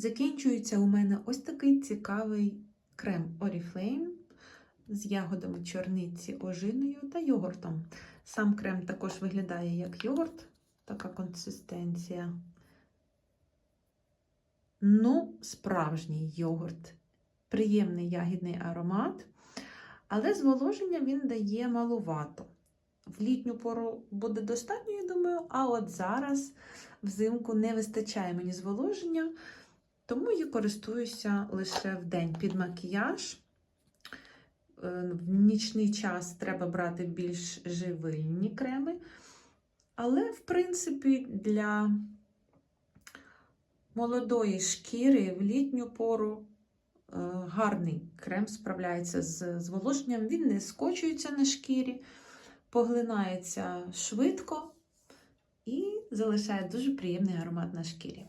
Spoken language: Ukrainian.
Закінчується у мене ось такий цікавий крем Oriflame з ягодами чорниці, ожиною та йогуртом. Сам крем також виглядає як йогурт, така консистенція. Ну, справжній йогурт. Приємний ягідний аромат, але зволоження він дає малувато. В літню пору буде достатньо, я думаю, а от зараз взимку не вистачає мені зволоження, тому я користуюся лише в день під макіяж. Е, В нічний час треба брати більш живильні креми. Але, в принципі, для молодої шкіри в літню пору е, гарний крем справляється з зволоженням. Він не скочується на шкірі, поглинається швидко і залишає дуже приємний аромат на шкірі.